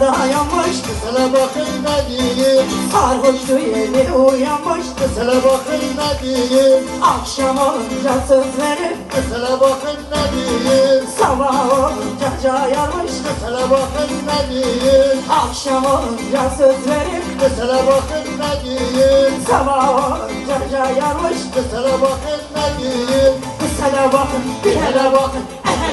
dayanmış Sana bakın ne diyeyim. Sarhoştu yeni uyanmış Sana bakın ne diyeyim. Akşam olunca söz verip Sana bakın ne diyeyim. Sabah olunca cayarmış Sana bakın ne diyeyim. Akşam olunca söz verip Sana bakın ne diyeyim. Sabah olunca cayarmış Sana bakın diyeyim. Kız hele bakın bir hele bakın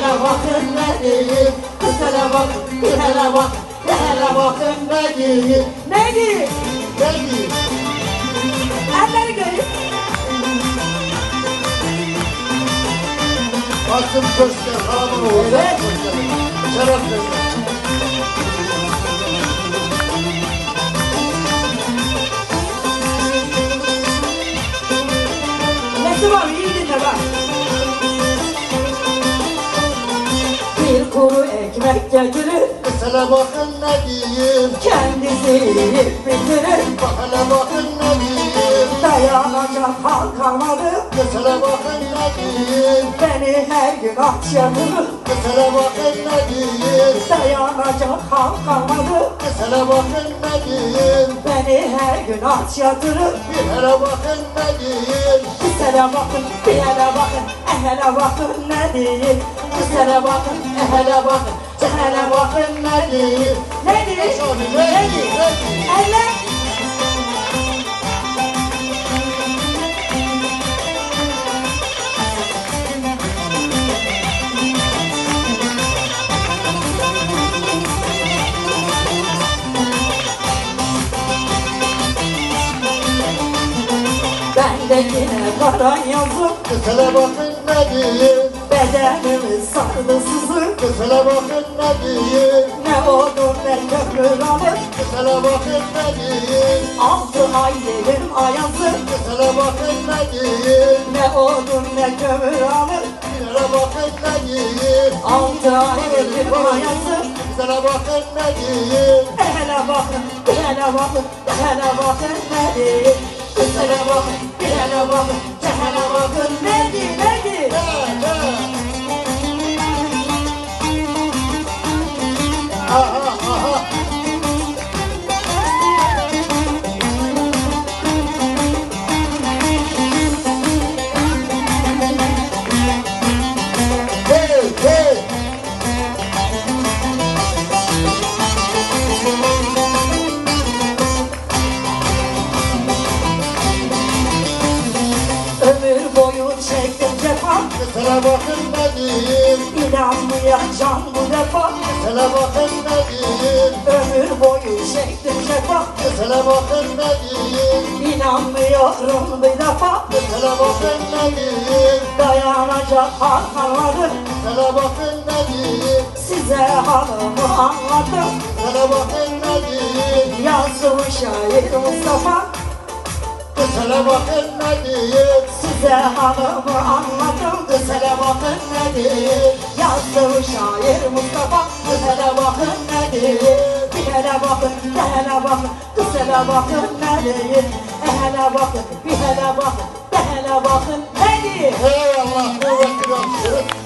hele bakın ne diyeyim? Kız hele bakın bir hele bakın bir hele bakın ne diyeyim? Ne diyeyim? Ne diyeyim? Elleri göreyim. Baktım köşkler kalabalık oldu Evet. Şeref versin. Nesi var? İyi dinle bak kuru ekmek getirir. Sana bakın ne diyeyim. Kendisi yiyip bitirir. Sana bakın ne diyeyim. Dayanacak hal kalmadı. Sana bakın ne diyeyim. Beni her gün aç yatırır Sana bakın ne diyeyim. Dayanacak hal kalmadı. Sana bakın ne diyeyim. Beni her gün aç yatırır. Bir hele bakın ne diyeyim Bir sene bakın bir hele bakın E hele bakın ne diyeyim Bir sene bakın e hele bakın Bendekine kara yazık Sana bakın ne diyeyim? Bedenimi sardı sızık Sana bakın ne diyeyim? Ne odun ne köprü alır Sana bakın ne diyeyim? Altı ay yerim ayazı. Sana bakın ne diyeyim? Ne odun ne kömür alır hele bakın ne diyeyim? Altı ay yerim ayazı. Sana bakın ne diyeyim? Hele bakın hele bakın hele bakın ne diyeyim? Bir hele bakın bir çektim cefa Sana bakın ne diyeyim İnanmayacağım bu defa Sana bakın ne diyeyim Ömür boyu çektim cefa Sana bakın ne diyeyim İnanmıyorum bir defa Sana bakın ne diyeyim Dayanacak kalmadı Sana bakın ne diyeyim Size halımı anlattım Sana bakın ne diyeyim Yazdı bu şair Mustafa. Sana bakın ne diyeyim Size halımı anlattım Sana bakın ne diyeyim Yazdı bu şair Mustafa Sana bakın ne diyeyim Bir hele bakın, bir hele bakın Sana bakın ne diyeyim E hele bakın, bir hele bakın Bir hele bakın ne diyeyim Hey Allah kuvvetli olsun